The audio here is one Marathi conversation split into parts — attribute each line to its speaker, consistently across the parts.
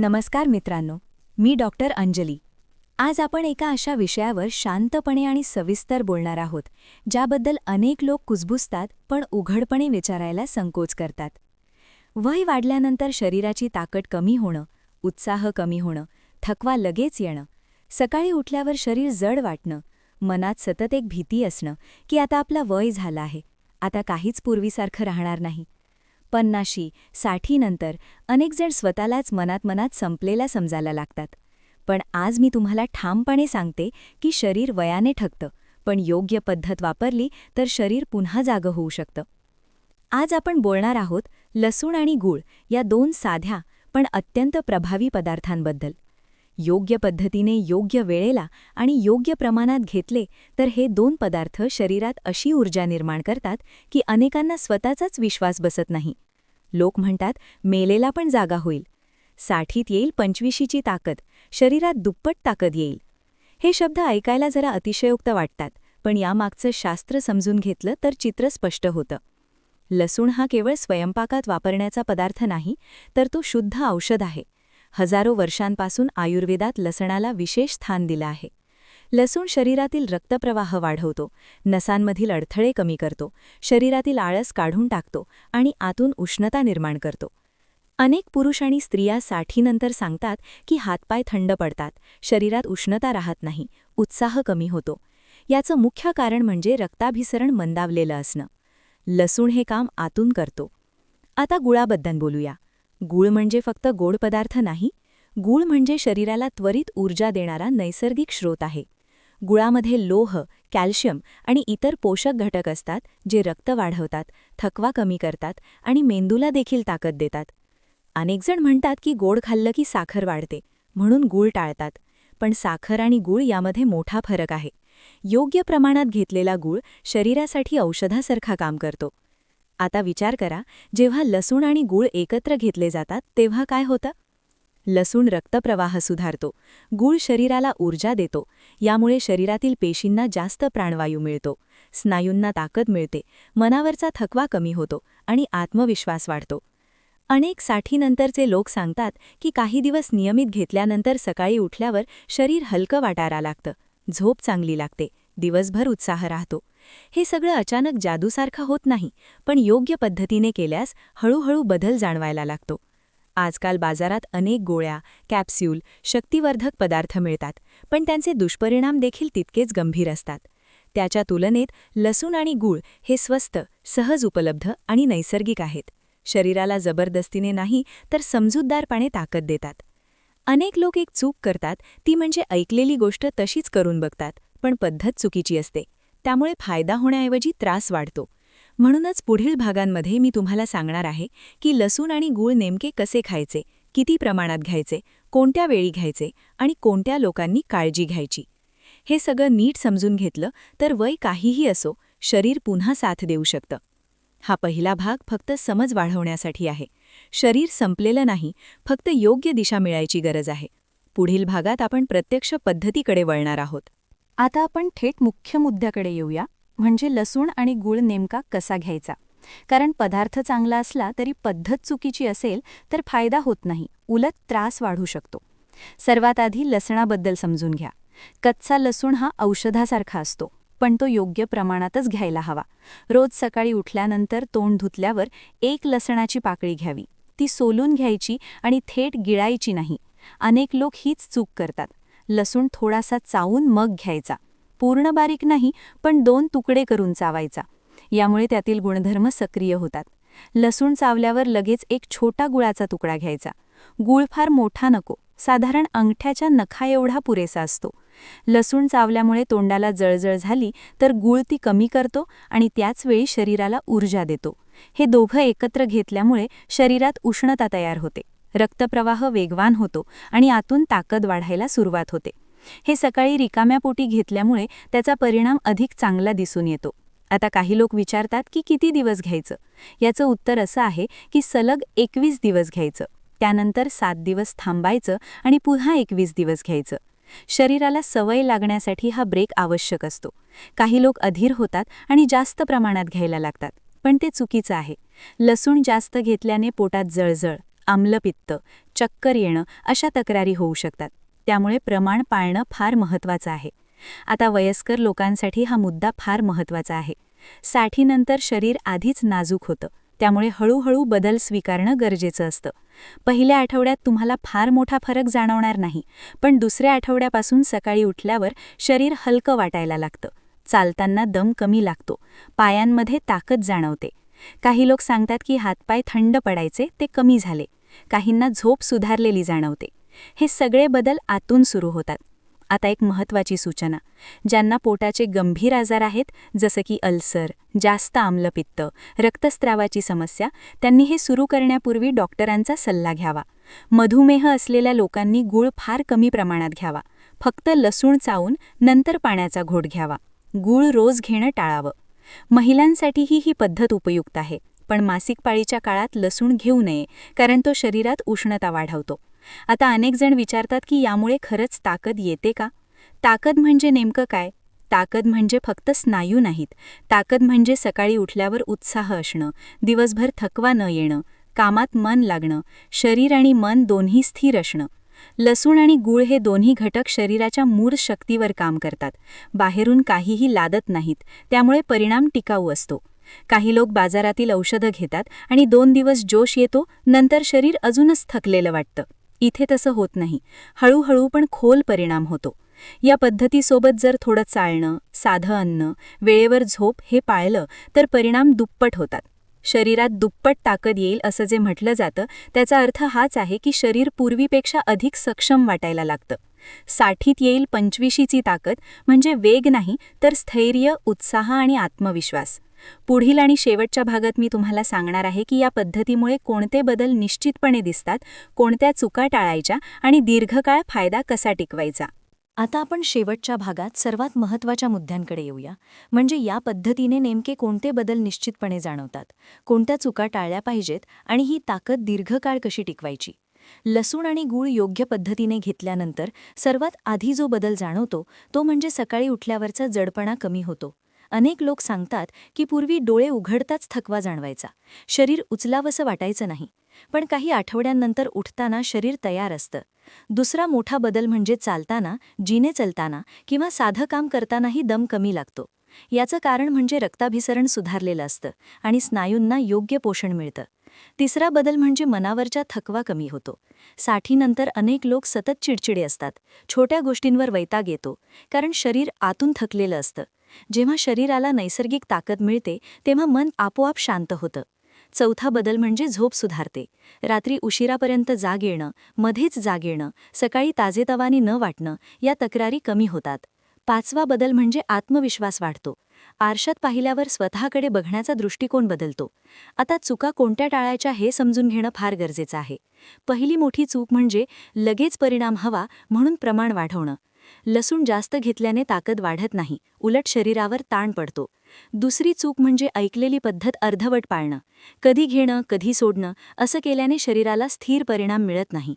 Speaker 1: नमस्कार मित्रांनो मी डॉक्टर अंजली. आज आपण एका अशा विषयावर शांतपणे आणि सविस्तर बोलणार आहोत ज्याबद्दल अनेक लोक कुजबुजतात पण उघडपणे विचारायला संकोच करतात. वय वाढल्यानंतर शरीराची ताकद कमी होणं उत्साह कमी होणं थकवा लगेच येणं सकाळी उठल्यावर शरीर जड वाटणं मनात सतत एक भीती असणं की आता आपला वय झाला आहे आता काहीच पूर्वीसारखं राहणार नाही. पन्नाशी साठीनंतर अनेकजण स्वतःलाच मनात मनात संपलेला समजायला लागतात. पण आज मी तुम्हाला ठामपणे सांगते की शरीर वयाने ठकतं पण योग्य पद्धत वापरली तर शरीर पुन्हा जागं होऊ शकतं. आज आपण बोलणार आहोत लसूण आणि गूळ या दोन साध्या पण अत्यंत प्रभावी पदार्थांबद्दल. योग्य पद्धतीने योग्य वेळेला आणि योग्य प्रमाणात घेतले तर हे दोन पदार्थ शरीरात अशी ऊर्जा निर्माण करतात की अनेकांना स्वतःचाच विश्वास बसत नाही. लोक म्हणतात मेलेला पण जागा होईल. साठीत येईल पंचवीशीची ताकद शरीरात दुप्पट ताकद येईल. हे शब्द ऐकायला जरा अतिशयोक्त वाटतात पण यामागचं शास्त्र समजून घेतलं तर चित्र स्पष्ट होतं. लसूण हा केवळ स्वयंपाकात वापरण्याचा पदार्थ नाही तर तो शुद्ध औषध आहे. हजारो वर्षांपासून आयुर्वेदात लसणाला विशेष स्थान दिलं आहे. लसूण शरीरातील रक्तप्रवाह वाढवतो नसांमधील अडथळे कमी करतो शरीरातील आळस काढून टाकतो आणि आतून उष्णता निर्माण करतो. अनेक पुरुष आणि स्त्रिया साठीनंतर सांगतात की हातपाय थंड पडतात शरीरात उष्णता राहत नाही उत्साह कमी होतो. याचं मुख्य कारण म्हणजे रक्ताभिसरण मंदावलेलं असणं. लसूण हे काम आतून करतो. आता गुळाबद्दल बोलूया. गूळ म्हणजे फक्त गोड पदार्थ नाही गूळ म्हणजे शरीराला त्वरित ऊर्जा देणारा नैसर्गिक स्रोत आहे. गुळामध्ये लोह कॅल्शियम आणि इतर पोषक घटक असतात जे रक्त वाढवतात थकवा कमी करतात आणि मेंदूला देखील ताकद देतात. अनेकजण म्हणतात की गोड खाल्लं की साखर वाढते म्हणून गूळ टाळतात. पण साखर आणि गूळ यामध्ये मोठा फरक आहे. योग्य प्रमाणात घेतलेला गूळ शरीरासाठी औषधासारखा काम करतो. आता विचार करा जेव्हा लसूण आणि गूळ एकत्र घेतले जातात तेव्हा काय होतं? लसूण रक्तप्रवाह सुधारतो गूळ शरीराला ऊर्जा देतो यामुळे शरीरातील पेशींना जास्त प्राणवायू मिळतो स्नायूंना ताकद मिळते मनावरचा थकवा कमी होतो आणि आत्मविश्वास वाढतो. अनेक साठीनंतरचे लोक सांगतात की काही दिवस नियमित घेतल्यानंतर सकाळी उठल्यावर शरीर हलकं वाटायला लागतं झोप चांगली लागते दिवसभर उत्साह राहतो. हे सगळं अचानक जादूसारखं होत नाही पण योग्य पद्धतीने केल्यास हळूहळू बदल जाणवायला लागतो. आजकाल बाजारात अनेक गोळ्या कॅप्स्यूल शक्तिवर्धक पदार्थ मिळतात पण त्यांचे दुष्परिणाम देखील तितकेच गंभीर असतात. त्याच्या तुलनेत लसूण आणि गूळ हे स्वस्त सहज उपलब्ध आणि नैसर्गिक आहेत. शरीराला जबरदस्तीने नाही तर समजूतदारपणे ताकद देतात. अनेक लोक एक चूक करतात ती म्हणजे ऐकलेली गोष्ट तशीच करून बघतात पण पद्धत चुकीची असते. त्यामुळे फायदा होण्याऐवजी त्रास वाढतो. म्हणूनच पुढील भागांमध्ये मी तुम्हाला सांगणार आहे की लसूण आणि गूळ नेमके कसे खायचे किती प्रमाणात घ्यायचे कोणत्या वेळी घ्यायचे आणि कोणत्या लोकांनी काळजी घ्यायची. हे सगळं नीट समजून घेतलं तर वय काहीही असो शरीर पुन्हा साथ देऊ शकतं. हा पहिला भाग फक्त समज वाढवण्यासाठी आहे. शरीर संपलेलं नाही फक्त योग्य दिशा मिळायची गरज आहे. पुढील भागात आपण प्रत्यक्ष पद्धतीकडे वळणार आहोत.
Speaker 2: आता आपण थेट मुख्य मुद्द्याकडे येऊया म्हणजे लसूण आणि गूळ नेमका कसा घ्यायचा? कारण पदार्थ चांगला असला तरी पद्धत चुकीची असेल तर फायदा होत नाही उलट त्रास वाढू शकतो. सर्वात आधी लसणाबद्दल समजून घ्या. कच्चा लसूण हा औषधासारखा असतो पण तो योग्य प्रमाणातच घ्यायला हवा. रोज सकाळी उठल्यानंतर तोंड धुतल्यावर एक लसणाची पाकळी घ्यावी. ती सोलून घ्यायची आणि थेट गिळायची नाही. अनेक लोक हीच चूक करतात. लसूण थोडासा चावून मग घ्यायचा. पूर्ण बारीक नाही पण दोन तुकडे करून चावायचा. यामुळे त्यातील गुणधर्म सक्रिय होतात. लसूण चावल्यावर लगेच एक छोटा गुळाचा तुकडा घ्यायचा. गुळ फार मोठा नको साधारण अंगठ्याच्या नखा एवढा पुरेसा असतो. लसूण चावल्यामुळे तोंडाला जळजळ झाली तर गुळ ती कमी करतो आणि त्याचवेळी शरीराला ऊर्जा देतो. हे दोघं एकत्र घेतल्यामुळे शरीरात उष्णता तयार होते. रक्तप्रवाह वेगवान होतो आणि आतून ताकद वाढायला सुरुवात होते. हे सकाळी रिकाम्या पोटी घेतल्यामुळे त्याचा परिणाम अधिक चांगला दिसून येतो. आता काही लोक विचारतात की किती दिवस घ्यायचं? याचं उत्तर असं आहे की सलग एकवीस दिवस घ्यायचं. त्यानंतर सात दिवस थांबायचं आणि पुन्हा एकवीस दिवस घ्यायचं. शरीराला सवय लागण्यासाठी हा ब्रेक आवश्यक असतो. काही लोक अधीर होतात आणि जास्त प्रमाणात घ्यायला लागतात. पण ते चुकीचं आहे. लसूण जास्त घेतल्याने पोटात जळजळ. आम्लपित्त चक्कर येणं अशा तक्रारी होऊ शकतात. त्यामुळे प्रमाण पाळणं फार महत्त्वाचं आहे. आता वयस्कर लोकांसाठी हा मुद्दा फार महत्त्वाचा आहे. साठीनंतर शरीर आधीच नाजूक होतं. त्यामुळे हळूहळू बदल स्वीकारणं गरजेचं असतं. पहिल्या आठवड्यात तुम्हाला फार मोठा फरक जाणवणार नाही पण दुसऱ्या आठवड्यापासून सकाळी उठल्यावर शरीर हलकं वाटायला लागतं. चालताना दम कमी लागतो. पायांमध्ये ताकद जाणवते. काही लोक सांगतात की हातपाय थंड पडायचे ते कमी झाले. काहींना झोप सुधारलेली जाणवते. हे सगळे बदल आतून सुरू होतात. आता एक महत्त्वाची सूचना ज्यांना पोटाचे गंभीर आजार आहेत जसं की अल्सर जास्त आम्लपित्त रक्तस्त्रावाची समस्या त्यांनी हे सुरू करण्यापूर्वी डॉक्टरांचा सल्ला घ्यावा. मधुमेह असलेल्या लोकांनी गूळ फार कमी प्रमाणात घ्यावा. फक्त लसूण चावून नंतर पाण्याचा घोट घ्यावा. गूळ रोज घेणं टाळावं. महिलांसाठीही ही पद्धत उपयुक्त आहे. पण मासिक पाळीच्या काळात लसूण घेऊ नये कारण तो शरीरात उष्णता वाढवतो. आता अनेक जण विचारतात की यामुळे खरंच ताकद येते का? ताकद म्हणजे नेमकं काय? ताकद म्हणजे फक्त स्नायू नाहीत. ताकद म्हणजे सकाळी उठल्यावर उत्साह असणं दिवसभर थकवा न येणं कामात मन लागणं शरीर आणि मन दोन्ही स्थिर असणं. लसूण आणि गूळ हे दोन्ही घटक शरीराच्या मूळ शक्तीवर काम करतात. बाहेरून काहीही लादत नाहीत त्यामुळे परिणाम टिकाऊ असतो. काही लोक बाजारातील औषधं घेतात आणि दोन दिवस जोश येतो नंतर शरीर अजूनच थकलेलं वाटतं. इथे तसं होत नाही. हळूहळू पण खोल परिणाम होतो. या पद्धतीसोबत जर थोडं चालणं साधं अन्न वेळेवर झोप हे पाळलं तर परिणाम दुप्पट होतात. शरीरात दुप्पट ताकद येईल असं जे म्हटलं जातं त्याचा अर्थ हाच आहे की शरीर पूर्वीपेक्षा अधिक सक्षम वाटायला लागतं. साठीत येईल पंचवीशीची ताकद म्हणजे वेग नाही तर स्थैर्य उत्साह आणि आत्मविश्वास. पुढील आणि शेवटच्या भागात मी तुम्हाला सांगणार आहे की या पद्धतीमुळे कोणते बदल निश्चितपणे दिसतात कोणत्या चुका टाळायच्या आणि दीर्घकाळ फायदा कसा टिकवायचा.
Speaker 1: आता आपण शेवटच्या भागात सर्वात महत्त्वाच्या मुद्द्यांकडे येऊया. म्हणजे या पद्धतीने नेमके कोणते बदल निश्चितपणे जाणवतात कोणत्या चुका टाळल्या पाहिजेत आणि ही ताकद दीर्घकाळ कशी टिकवायची. लसूण आणि गूळ योग्य पद्धतीने घेतल्यानंतर सर्वात आधी जो बदल जाणवतो तो म्हणजे सकाळी उठल्यावरचा जडपणा कमी होतो. अनेक लोक सांगतात की पूर्वी डोळे उघडताच थकवा जाणवायचा. शरीर उचलावसं वाटायचं नाही. पण काही आठवड्यांनंतर उठताना शरीर तयार असतं. दुसरा मोठा बदल म्हणजे चालताना जिने चलताना किंवा साधं काम करतानाही दम कमी लागतो. याचं कारण म्हणजे रक्ताभिसरण सुधारलेलं असतं आणि स्नायूंना योग्य पोषण मिळतं. तिसरा बदल म्हणजे मनावरच्या थकवा कमी होतो. साठीनंतर अनेक लोक सतत चिडचिडे असतात. छोट्या गोष्टींवर वैताग येतो कारण शरीर आतून थकलेलं असतं. जेव्हा शरीराला नैसर्गिक ताकद मिळते तेव्हा मन आपोआप शांत होतं. चौथा बदल म्हणजे झोप सुधारते. रात्री उशिरापर्यंत जाग येणं मध्येच जाग येणं सकाळी ताजेतवानी न वाटणं या तक्रारी कमी होतात. पाचवा बदल म्हणजे आत्मविश्वास वाढतो. आरशात पाहिल्यावर स्वतःकडे बघण्याचा दृष्टिकोन बदलतो. आता चुका कोणत्या टाळायच्या हे समजून घेणं फार गरजेचं आहे. पहिली मोठी चूक म्हणजे लगेच परिणाम हवा म्हणून प्रमाण वाढवणं. लसूण जास्त घेतल्याने ताकद वाढत नाही उलट शरीरावर ताण पडतो. दुसरी चूक म्हणजे ऐकलेली पद्धत अर्धवट पाळणं. कधी घेणं कधी सोडणं असं केल्याने शरीराला स्थिर परिणाम मिळत नाही.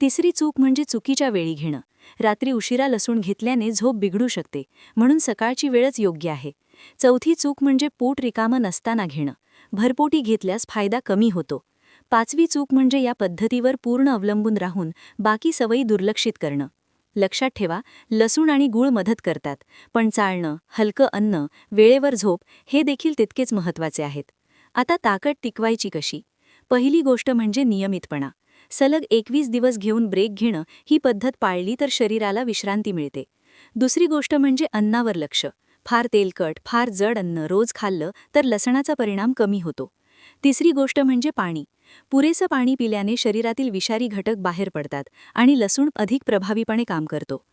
Speaker 1: तिसरी चूक म्हणजे चुकीच्या वेळी घेणं. रात्री उशिरा लसूण घेतल्याने झोप बिघडू शकते म्हणून सकाळची वेळच योग्य आहे. चौथी चूक म्हणजे पोट रिकामं नसताना घेणं. भरपोटी घेतल्यास फायदा कमी होतो. पाचवी चूक म्हणजे या पद्धतीवर पूर्ण अवलंबून राहून बाकी सवयी दुर्लक्षित करणं. लक्षात ठेवा लसूण आणि गूळ मदत करतात पण चाळणं हलकं अन्न वेळेवर झोप हे देखील तितकेच महत्त्वाचे आहेत. आता ताकद टिकवायची कशी? पहिली गोष्ट म्हणजे नियमितपणा. सलग एकवीस दिवस घेऊन ब्रेक घेणं ही पद्धत पाळली तर शरीराला विश्रांती मिळते. दुसरी गोष्ट म्हणजे अन्नावर लक्ष. फार तेलकट फार जड अन्न रोज खाल्लं तर लसणाचा परिणाम कमी होतो. तिसरी गोष्ट म्हणजे पाणी. पुरेसं पाणी पिल्याने शरीरातील विषारी घटक बाहेर पडतात आणि लसूण अधिक प्रभावीपणे काम करतो.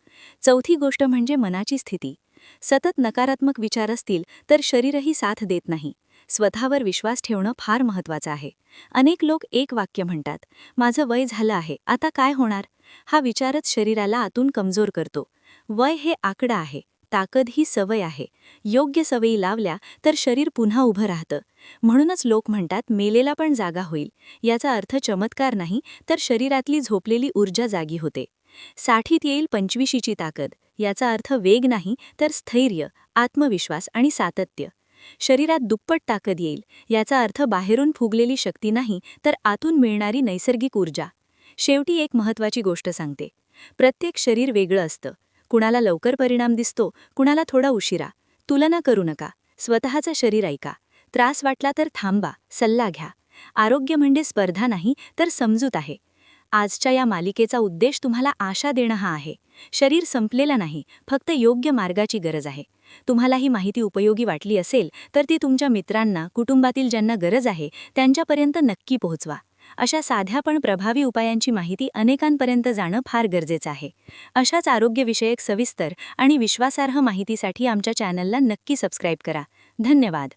Speaker 1: चौथी गोष्ट म्हणजे मनाची स्थिती. सतत नकारात्मक विचार असतील तर शरीरही साथ देत नाही. स्वतःवर विश्वास ठेवणं फार महत्वाचं आहे. अनेक लोक एक वाक्य म्हणतात माझं वय झालं आहे आता काय होणार? हा विचारच शरीराला आतून कमजोर करतो. वय हे आकडा आहे. ताकद ही सवय आहे. योग्य सवयी लावल्या तर शरीर पुन्हा उभं राहतं. म्हणूनच लोक म्हणतात मेलेला पण जागा होईल. याचा अर्थ चमत्कार नाही तर शरीरातली झोपलेली ऊर्जा जागी होते. साठीत येईल पंचवीशीची ताकद. याचा अर्थ वेग नाही तर स्थैर्य आत्मविश्वास आणि सातत्य. शरीरात दुप्पट ताकद येईल. याचा अर्थ बाहेरून फुगलेली शक्ती नाही तर आतून मिळणारी नैसर्गिक ऊर्जा. शेवटी एक महत्त्वाची गोष्ट सांगते. प्रत्येक शरीर वेगळं असतं. कुणाला लवकर परिणाम दिसतो कुणाला थोडा उशिरा. तुलना करू नका. स्वतःचं शरीर ऐका. त्रास वाटला तर थांबा. सल्ला घ्या. आरोग्य म्हणजे स्पर्धा नाही तर समजूत आहे. आजच्या या मालिकेचा उद्देश तुम्हाला आशा देणं हा आहे. शरीर संपलेलं नाही फक्त योग्य मार्गाची गरज आहे. तुम्हाला ही माहिती उपयोगी वाटली असेल तर ती तुमच्या मित्रांना कुटुंबातील ज्यांना गरज आहे त्यांच्यापर्यंत नक्की पोहोचवा. अशा साध्या पण प्रभावी उपायांची माहिती अनेकांपर्यंत जाणं फार गरजेचं आहे. अशाच आरोग्यविषयक सविस्तर आणि विश्वासार्ह माहितीसाठी आमच्या चॅनलला नक्की सबस्क्राईब करा. धन्यवाद.